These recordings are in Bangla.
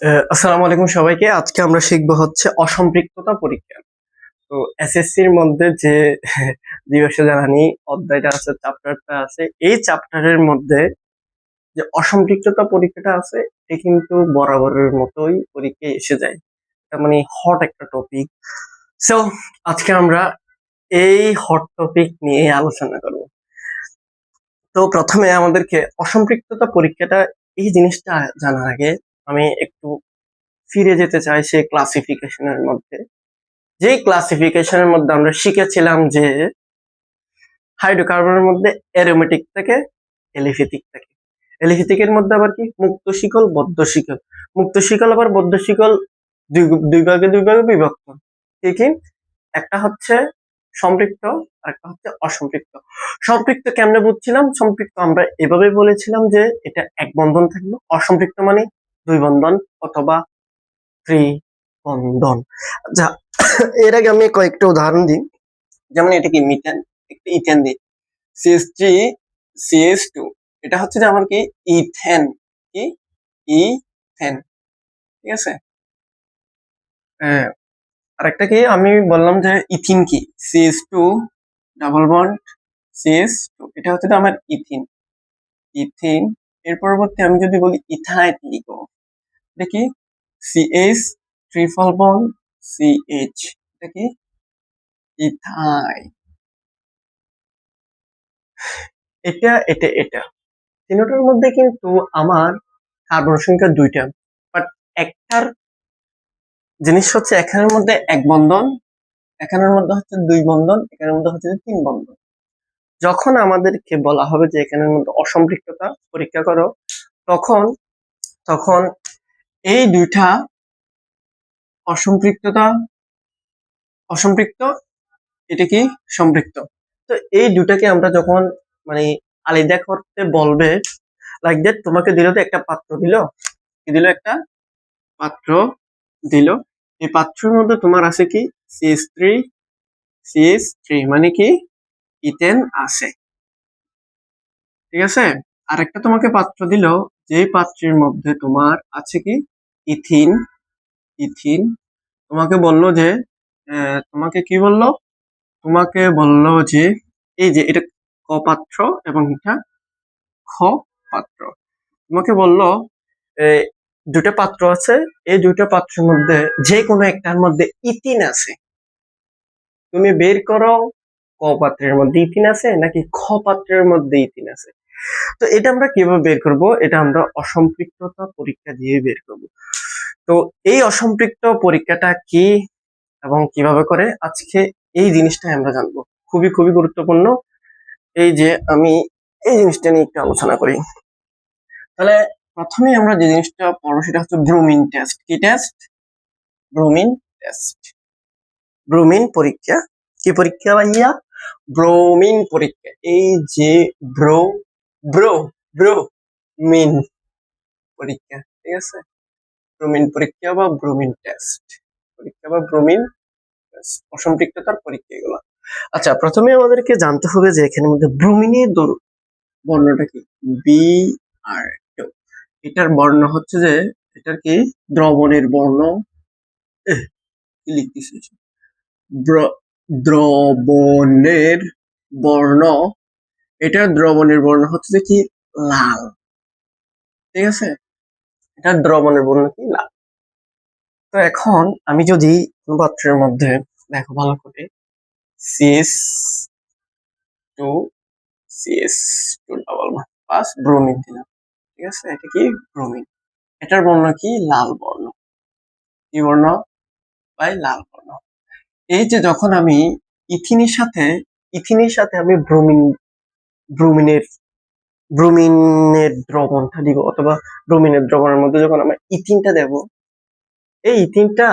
আসসালামু আলাইকুম সবাইকে। আজকে আমরা শিখব হচ্ছে অসম্পৃক্ততা পরীক্ষা। তো এসএসসির মধ্যে যে দিবসে জ্বালানি অধ্যায়টা আছে চ্যাপ্টারটা আছে, এই চ্যাপ্টারের মধ্যে যে অসম্পৃক্ততা পরীক্ষাটা আছে এটা কিন্তু বরাবরের মতোই পরীক্ষায় এসে যায়। এটা মানে হট একটা টপিক সো আজকে আমরা এই হট টপিক নিয়ে আলোচনা করব। তো প্রথমে আমাদেরকে অসম্পৃক্ততা পরীক্ষাটা এই জিনিসটা জানার আগে আমি একটু ফিরে যেতে চাই সেই ক্লাসিফিকেশনের মধ্যে। যেই ক্লাসিফিকেশনের মধ্যে আমরা শিখেছিলাম যে হাইড্রোকার্বনের মধ্যে অ্যারোমেটিক থাকে এলিফিটিক থাকে। এলিফিটিকের মধ্যে আবার কি? মুক্ত শিকল, বদ্ধ শিকল। মুক্ত শিকল আবার বদ্ধ শিকল দুই ভাগে দুই ভাগে বিভক্ত। কি কি? একটা হচ্ছে সম্পৃক্ত আর একটা হচ্ছে অসম্পৃক্ত। সম্পৃক্ত কেমনে বুঝছিলাম? সম্পৃক্ত আমরা এভাবে বলেছিলাম যে এটা এক বন্ধন থাকবে। অসম্পৃক্ত মানে দুই বন্ধন অথবা ত্রিবন্ধন। যা এর আগে আমি কয়েকটা উদাহরণ দিই। যেমন এটা কি মিথেন, একটা ইথেন দিই সিএস থ্রি সিএস টু এটা হচ্ছে যে আমার কি ইথেন কি? ইথেন। ঠিক আছে? আর একটা কি? আমি বললাম যে ইথিন কি? CS two double bond CS two এটা হচ্ছে আমার ইথিন। ইথিন এর পরবর্তী আমি যদি বলি লিখো এটা কি? সিএস ট্রিপল বন সিএইচ কি? ইথাই এটা এটা এটা। তিনটার মধ্যে কিন্তু আমার কার্বন সংখ্যা দুইটা। বাট একটার জিনিস হচ্ছে এখানের মধ্যে এক বন্ধন, এখানের মধ্যে হচ্ছে দুই বন্ধন, এখানের মধ্যে হচ্ছে তিন বন্ধন। যখন আমাদেরকে বলা হবে যে এখানের মধ্যে অসম্পৃক্ততা, পরীক্ষা করো, তখন তখন এই দুইটা অসম্পৃক্ততা, অসম্পৃক্ত, এটা কি সম্পৃক্ত? তো এই দুটাকে আমরা যখন মানে আলাদা করতে বলবে লাইক দ্যাট তোমাকে দিল তো একটা পাত্র দিল। কি দিল একটা? পাত্র দিল। এই পাত্রের মধ্যে তোমার আছে কি? সিএস থ্রি সিএস থ্রি মানে কি? ইথেন আছে। ঠিক আছে? আর একটা তোমাকে পাত্র দিল যে পাত্রের মধ্যে তোমার আছে কি? ইথিন। ইথিন। তোমাকে বলল যে তোমাকে কি বলল? তোমাকে বলল যে, এই যে এটা ক পাত্র এবং এটা খ পাত্র। তোমাকে বলল দুটো পাত্র আছে, এই দুটো পাত্রের মধ্যে যে কোনো একটার মধ্যে ইথিন আছে। তুমি বের করো পাত্রের মধ্যে ইথিন আছে নাকি খ পাত্রের মধ্যে ইথিন আছে? তো এটা আমরা কীভাবে বের করব? এটা আমরা অসম্পৃক্ততা পরীক্ষা দিয়ে বের করব। তো এই অসম্পৃক্ত পরীক্ষাটা কি এবং কীভাবে করে? আজকে এই জিনিসটা আমরা জানব। খুবই খুবই গুরুত্বপূর্ণ। এই যে আমি এই জিনিসটা নিয়ে একটু আলোচনা করি। তাহলে প্রথমে আমরা যে জিনিসটা পড়ব সেটা হচ্ছে ব্রুমিন টেস্ট। কি টেস্ট? Bromine test. ব্রুমিন পরীক্ষা। কি পরীক্ষা ভাইয়া? ব্রোমিন পরীক্ষা। এই যে ব্রো ব্রো ব্রো, মিন পরীক্ষা, ঠিক আছে? ব্রোমিন পরীক্ষা বা ব্রোমিন টেস্ট। পরীক্ষা বা ব্রোমিন অসম্পৃক্ততার পরীক্ষা এগুলো আচ্ছা প্রথমে আমাদেরকে জানতে হবে যে এখানে মধ্যে ব্রোমিনের দর- বর্ণটা কি? বি আর এটার বর্ণ হচ্ছে যে, এটার কি? দ্রবণের বর্ণ। লিখতেছি? দ্রবণের বর্ণ, এটা দ্রবণের বর্ণ হচ্ছে কি? লাল। ঠিক আছে? এটা দ্রবণের বর্ণ কি? লাল। তো এখন আমি যদি পাত্রের মধ্যে, দেখো ভালো করে CS two CS two double pass bromine দিলাম। ঠিক আছে? এটা কি? ব্রোমিন এটার বর্ণ কি? লাল বর্ণ। কি বর্ণ? বাই লাল এই যে যখন আমি ইথিনের সাথে ইথিনের সাথে আমি ব্রোমিন, ব্রোমিনের ব্রোমিনের দ্রবণটা দিব অথবা ব্রোমিনের দ্রবণের মধ্যে যখন আমরা ইথিনটা দেব, এই ইথিনটা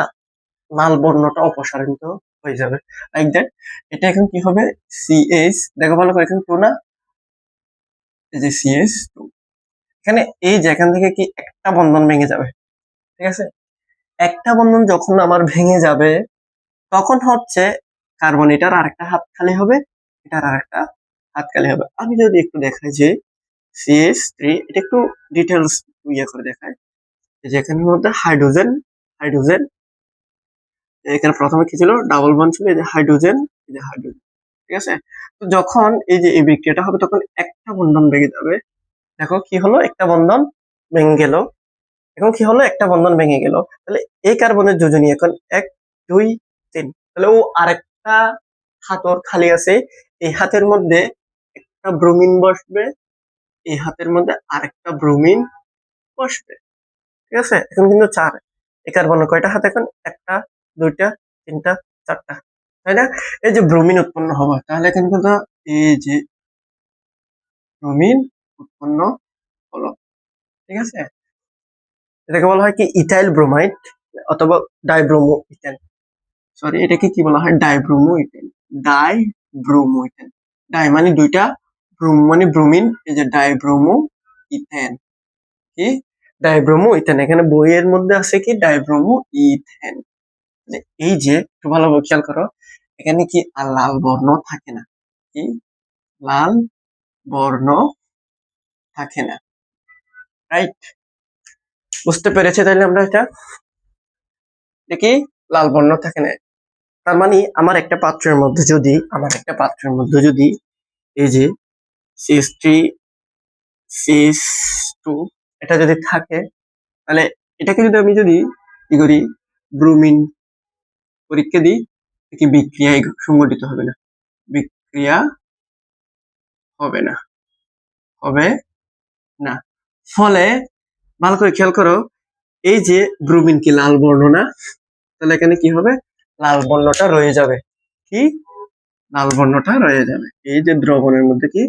লাল বর্ণটা অপসারিত হয়ে যাবে। লাইক দ্যাট এটা এখন কি হবে? সিএস দেখো ভালো করে এখানে টু না এই যে সিএস টু এখানে এই যে এখান থেকে কি একটা বন্ধন ভেঙে যাবে, ঠিক আছে? একটা বন্ধন যখন আমার ভেঙে যাবে তখন হচ্ছে কার্বন এটার আরেকটা হাত খালি হবে, এটার আরেকটা হাত খালি হবে। আমি যদি একটু দেখাই যে সিএস থ্রি এটা একটু ডিটেলস ইয়ে করে দেখাই। যেখানের মধ্যে হাইড্রোজেন হাইড্রোজেন এখানে প্রথমে কি ছিল? ডাবল বন্ড ছিল, এই যে হাইড্রোজেন এই যে হাইড্রোজেন ঠিক আছে? তো যখন এই যে এই বিক্রিয়াটা হবে, তখন একটা বন্ধন ভেঙে যাবে। দেখো কি হলো? একটা বন্ধন ভেঙে গেল। এখন কি হলো? একটা বন্ধন ভেঙে গেল। তাহলে এই কার্বনের যোজনী এখন এক, দুই তিন তাহলে ও আরেকটা হাত ওর খালি আছে, এই হাতের মধ্যে একটা ব্রোমিন বসবে, এই হাতের মধ্যে আরেকটা ব্রোমিন বসবে। ঠিক আছে? এখন কিন্তু চার। এই কার্বনের কয়টা হাত এখন? একটা, দুইটা, তিনটা, চারটা। তাই না? এই যে ব্রোমিন উৎপন্ন হবে তাহলে এখানে কিন্তু এই যে ব্রোমিন উৎপন্ন হলো। ঠিক আছে? এটাকে বলা হয় কি? ইথাইল ব্রোমাইড অথবা ডাইব্রোমো ইথেন সরি এটাকে কি বলা হয়? Dibromo ethane di bromo ethane di মানে দুইটা ব্রোম মানে ব্রোমিন, এই যে ডাইব্রোমো ইথেন কি? ডাইব্রোমো ইথেন এখানে বইয়ের মধ্যে আছে কি? ডাইব্রোমো ইথেন মানে এই যে, একটু ভালোভাবে খেয়াল করো, এখানে কি আর লাল বর্ণ থাকে না? কি? লাল বর্ণ থাকে না। রাইট বুঝতে পেরেছে তাইলে আমরা এটা? দেখি লাল বর্ণ থাকে না। তার মানে আমার একটা পাত্রের মধ্যে যদি, আমার একটা পাত্রের মধ্যে যদি এই যে সিএস থ্রি সিএস টু এটা যদি থাকে, তাহলে এটাকে যদি আমি যদি কি করি ব্রুমিন পরীক্ষা দিই কি বিক্রিয়ায় সংগঠিত হবে না। বিক্রিয়া হবে না। হবে না। ফলে ভালো করে খেয়াল করো, এই যে ব্রুমিন কি লাল বর্ণ না? তাহলে এখানে কি হবে? লাল বর্ণটা রয়ে যাবে। কি? লাল বর্ণটা রয়ে যাবে। এই যে দ্রবণের মধ্যে কি?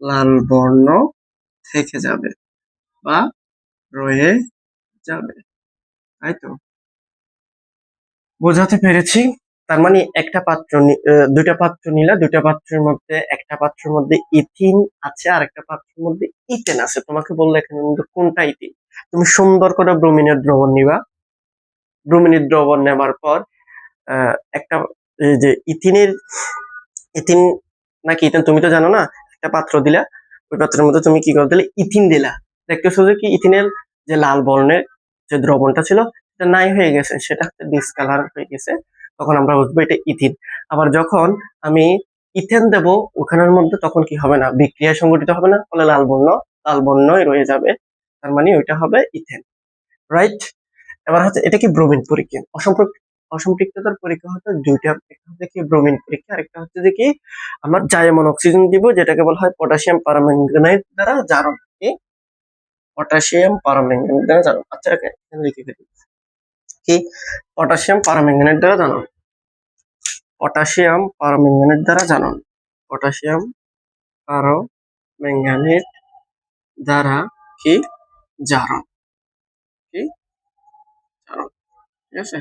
লাল বর্ণ থেকে যাবে বা রয়ে যাবে। তাই তো? বোঝাতে পেরেছি। তার মানে একটা পাত্র দুইটা পাত্র নিলা দুইটা পাত্রের মধ্যে একটা পাত্রের মধ্যে ইথিন আছে আর একটা পাত্রের মধ্যে ইথেন আছে। তোমাকে বললে এখানের মধ্যে কোনটা ইথিন? তুমি সুন্দর করে ব্রোমিনের দ্রবণ নিবা। ব্রোমিনের দ্রবণ নেবার পর একটা যে ইথিনের, ইথিন নাকি ইথিন তুমি তো জানো না, একটা পাত্র দিলা, ওই পাত্রের মধ্যে তুমি কি করে দিলে ইথিন দিলা। দেখতেছো যে কি ইথিনের যে লাল বর্ণের যে দ্রবণটা ছিল, সেটা নাই হয়ে গেছে, সেটা ডিসকালার হয়ে গেছে, তখন আমরা বুঝব এটা ইথিন। আবার যখন আমি ইথেন দেব ওখানের মধ্যে, তখন কি হবে না বিক্রিয়া সংগঠিত হবে না, ফলে লাল বর্ণ, লাল বর্ণই রয়ে যাবে, তার মানে ওইটা হবে ইথেন। রাইট এবার হচ্ছে, এটা কি ব্রোমিন পরীক্ষা? অসম্পৃক্ত অসম্পৃক্ততার পরীক্ষা হচ্ছে দুইটা একটা হচ্ছে কি ব্রোমিন পরীক্ষা, আরেকটা হচ্ছে যে কি আমরা জায়মন অক্সিজেন দিব, যেটাকে বলা হয় পটাশিয়াম পারম্যাঙ্গানেট দ্বারা জারণ, কি? পটাশিয়াম পারম্যাঙ্গানেট দ্বারা জারণ। আচ্ছা এখানে লিখে ফেলি। কি? পটাশিয়াম পারম্যাঙ্গানেট দ্বারা জারণ। পটাশিয়াম পারম্যাঙ্গানেট দ্বারা জারণ। পটাশিয়াম পারম্যাঙ্গানেট দ্বারা কি? জারণ। কি? জারণ। ঠিক আছে?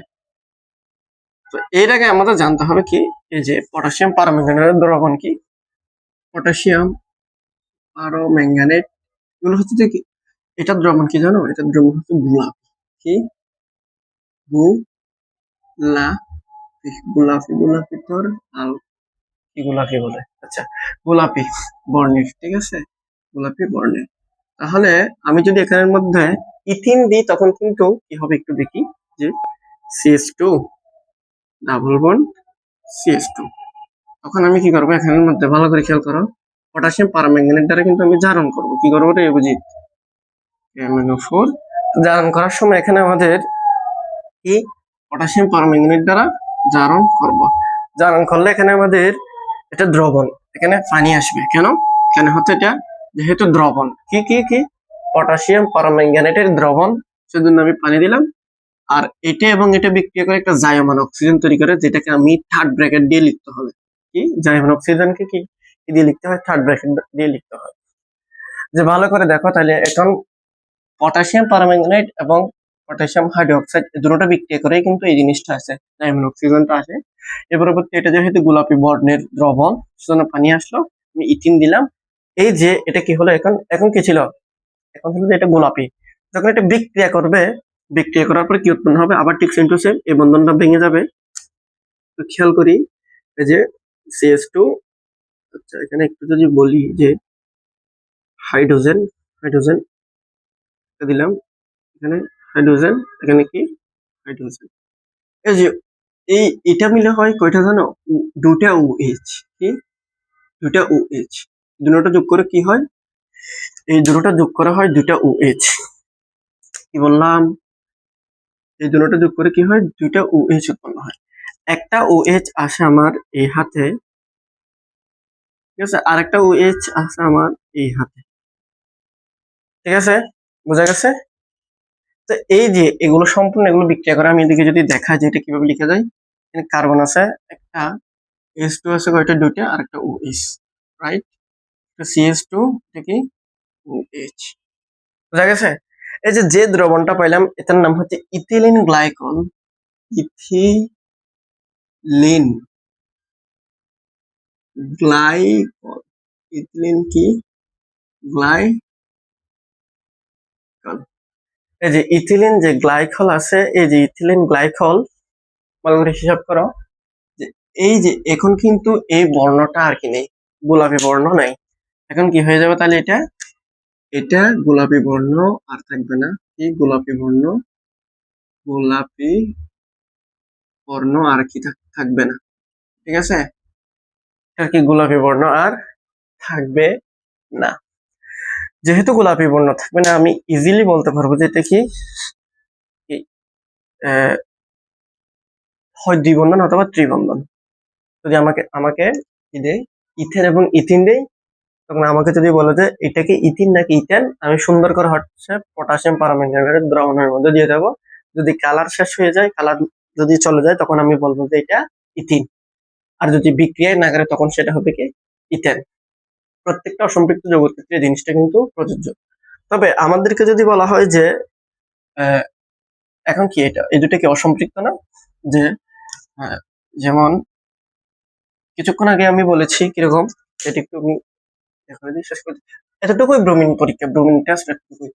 তো এর আগে আমাদের জানতে হবে কি, এই যে পটাশিয়াম পারম্যাঙ্গানেটের দ্রবণ কি? পটাশিয়াম পারম্যাঙ্গানেট এগুলো হচ্ছে কি? এটার দ্রবণ কি জানো? এটার দ্রবণ হচ্ছে গোলাপি কি? গোলাপি গোলাপি গোলাপি তোর আল গোলাপি বলে? আচ্ছা গোলাপি বর্ণের, ঠিক আছে? গোলাপি বর্ণের। তাহলে আমি যদি এখানের মধ্যে ইথিন দিই, তখন কিন্তু কি হবে একটু দেখি, যে CS two double bond CS two তখন আমি কি করব? এখানের মধ্যে ভালো করে খেয়াল করো। পটাশিয়াম পারম্যাঙ্গানেট দ্বারা কিন্তু আমি জারণ করব। কি করব? রে বুঝি। ফোর জারণ করার সময় এখানে আমাদের কি? পটাশিয়াম পারম্যাঙ্গানেট দ্বারা জারণ করব। জারণ করলে এখানে আমাদের এটা দ্রবণ। এখানে পানি আসবে। কেন? কেন হচ্ছে এটা? যেহেতু দ্রবণ। কি কি কি? পটাশিয়াম পারম্যাঙ্গানেটের দ্রবণ। সেজন্য আমি পানি দিলাম। আর এটা এবং এটা বিক্রিয়া করে একটা জায়মান অক্সিজেন তৈরি করে, যেটাকে আমি থার্ড ব্র্যাকেট দিয়ে লিখতে হবে। কি? জায়মান অক্সিজেনকে কি দিয়ে লিখতে হয়? থার্ড ব্র্যাকেট দিয়ে লিখতে হয়। যে ভালো করে দেখো, তাহলে এখন পটাশিয়াম পারম্যাঙ্গানেট এবং পটাশিয়াম হাইড্রোক্সাইড দুটোটা বিক্রিয়া করে কিন্তু এই জিনিসটা আছে ডায়মন্ড অক্সিজেনটা আসে এর পরবর্তী, এটা যেহেতু গোলাপি বর্ণের দ্রবণ, সেজন্য পানি আসলো, আমি ইথিন দিলাম। এই যে, এটা কি হলো এখন? এখন কি ছিল? এখন হলো যে এটা গোলাপি। যখন এটা বিক্রিয়া করবে বিক্রিয়া করার পরে কি উৎপন্ন হবে? আবার ঠিক সেম টু সেম এই বন্ধনটা ভেঙে যাবে। তো খেয়াল করি, এই যে সিএস টু আচ্ছা এখানে একটু যদি বলি যে হাইড্রোজেন হাইড্রোজেন দিলাম। এখানে হাইড্রোজেন এখানে কি? হাইড্রোজেন এই যে, এই, এটা মিলে হয় কয়টা জানো? দুটা ও এইচ কি? দুটা ও এইচ দুটোটা যোগ করে কি হয়? এই দুটোটা যোগ করা হয় দুটা ও এইচ কি বললাম? এই দুটোটা যোগ করে কি হয়? দুইটা ও এইচ উৎপন্ন হয়। একটা ও এইচ আসে আমার এই হাতে। ঠিক আছে? আর একটা ও এইচ আসে আমার এই হাতে। ঠিক আছে? বোঝা গেছে? তো এই যে এগুলো সম্পূর্ণ এগুলো বিক্রিয়া করে আমি এদিকে যদি দেখা যায় এটা কীভাবে লিখা যায়, এখানে কার্বন আছে, একটা এস টু আছে কয়টা? দুইটা আর একটা ও রাইট সিএস টু এটা কি? ও এইচ বোঝা গেছে? এই যে যে দ্রবণটা পাইলাম এটার নাম হচ্ছে ethylene glycol. Ethylene. Glycol. Ethylene কি? গ্লাই এই যে ইথিলিন যে গ্লাইকল আছে এই যে ইথিলিন গ্লাইকল ভালো করে হিসাব করো যে এই যে এখন কিন্তু এই বর্ণটা আর কি নেই। গোলাপি বর্ণ নাই। এখন কি হয়ে যাবে তাহলে এটা? এটা গোলাপি বর্ণ, আর থাকবে না কি গোলাপি বর্ণ? গোলাপি বর্ণ আর কি থাকবে না। ঠিক আছে? আর কি গোলাপি বর্ণ আর থাকবে না। যেহেতু গোলাপি বর্ণ থাকবে না, আমি ইজিলি বলতে পারব যে এটা কি হয় দ্বিবন্ধন অথবা ত্রিবন্ধন। যদি আমাকে আমাকে কি দেয়? ইথেন এবং ইথিন দেয় তখন আমাকে যদি বলে যে এটা কি ইথিন নাকি ইথেন? আমি সুন্দর করে হচ্ছে পটাশিয়াম পারম্যাঙ্গানেটের দ্রবণের মধ্যে দিয়ে দেবো। যদি কালার শেষ হয়ে যায়, কালার যদি চলে যায়, তখন আমি বলব যে, এটা ইথিন। আর যদি বিক্রিয়ায় না করে, তখন সেটা হবে কি? ইথেন। প্রত্যেকটা অসম্পৃক্ত যৌগের ক্ষেত্রে জিনিসটা কিন্তু প্রযোজ্য। তবে আমাদেরকে যদি বলা হয় যে এখন কি এটা? এই দুটো কি অসম্পৃক্ত না? যে যেমন কিছুক্ষণ আগে আমি বলেছি কীরকম? সেটা একটু আমি দেখো দিই, শেষ করে। এতটুকুই ব্রোমিন পরীক্ষা ব্রোমিন টেস্ট এতটুকুই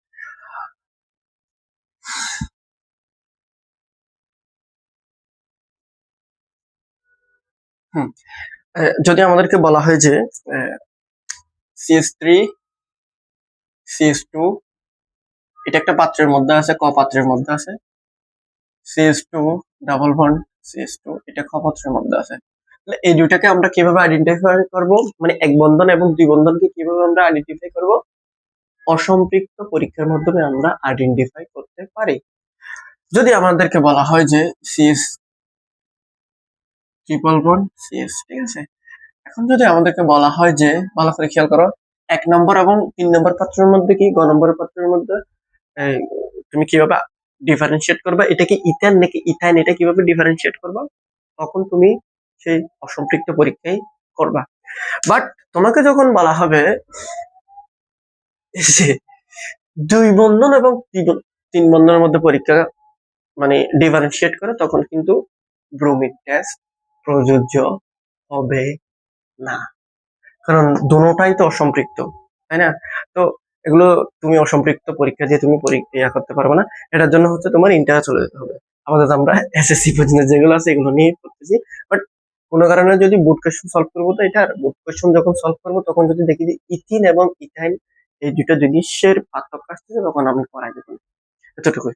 যদি আমাদেরকে বলা হয় যে সিএস থ্রি সিএস টু এটা একটা পাত্রের মধ্যে আছে ক পাত্রের মধ্যে আছে। CS two double bond CS two এটা খ পাত্রের মধ্যে আছে। এই দুইটাকে আমরা কীভাবে আইডেন্টিফাই করব? মানে এক বন্ধন এবং দুই বন্ধনকে কীভাবে আমরা আইডেন্টিফাই করব? অসম্পৃক্ত পরীক্ষার মাধ্যমে আমরা আইডেন্টিফাই করতে পারি। যদি আমাদেরকে বলা হয় যে সিএস ট্রিপল বন্ড সিএস ঠিক আছে? এখন যদি আমাদেরকে বলা হয় যে, ভালো করে খেয়াল করো, এক নম্বর এবং তিন নম্বর পাত্রের মধ্যে কি? গ নম্বর পাত্রের মধ্যে তুমি কীভাবে ডিফারেন্সিয়েট করবে? এটা কি ইথেন নাকি ইথাইন এটা কীভাবে ডিফারেন্সিয়েট করবা? তখন তুমি সেই অসম্পৃক্ত পরীক্ষাই করবা। বাট তোমাকে যখন বলা হবে যে দুই বন্ধন এবং তিন- বন্ধনের মধ্যে পরীক্ষা মানে ডিফারেন্সিয়েট করে, তখন কিন্তু ব্রোমিক টেস্ট প্রযোজ্য হবে না। কারণ দুটোটাই তো অসম্পৃক্ত, তাই না? তো এগুলো তুমি অসম্পৃক্ত পরীক্ষা দিয়ে তুমি পরীক্ষা করতে পারবে না। এটার জন্য হচ্ছে তোমার ইন্টার চলে যেতে হবে। আমাদের আমরা এসএসসি পর্যন্ত যেগুলো আছে এগুলো নিয়ে পড়তেছি। বাট কোনো কারণে যদি বুট কোয়েশন সলভ করব, তো এটা বুট কোয়েশন যখন সলভ করব, তখন যদি দেখি যে ইথিন এবং ইথাইন এই দুটো জিনিসের পার্থক্য আসতেছে, তখন আমি করাই দেবো। এতটুকুই।